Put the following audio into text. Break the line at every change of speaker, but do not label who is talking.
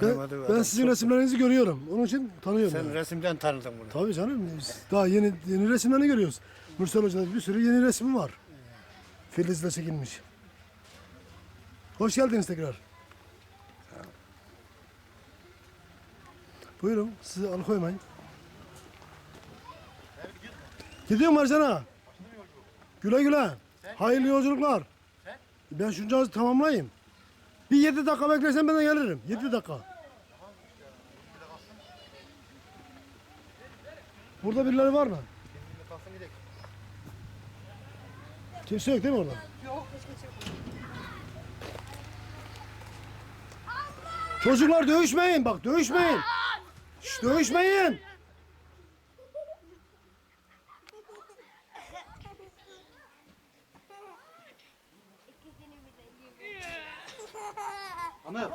Tanımadığı
Ben
adam
sizin
çok-
resimlerinizi görüyorum. Onun için tanıyorum.
Sen
yani.
resimden tanıdın bunu.
Tabii canım. biz Daha yeni yeni resimlerini görüyoruz. Mürsel Hoca'da bir sürü yeni resmi var. Filizle çekilmiş. Hoş geldiniz tekrar. Buyurun sizi alıkoymayın. Gidiyorum Marcan'a. Güle güle. Hayırlı yolculuklar. Ben şunca tamamlayayım. Bir yedi dakika beklersen ben de gelirim. Yedi dakika. Burada birileri var mı? Kimse yok değil mi orada? Çocuklar dövüşmeyin bak dövüşmeyin. Şş, dövüşmeyin.
Ana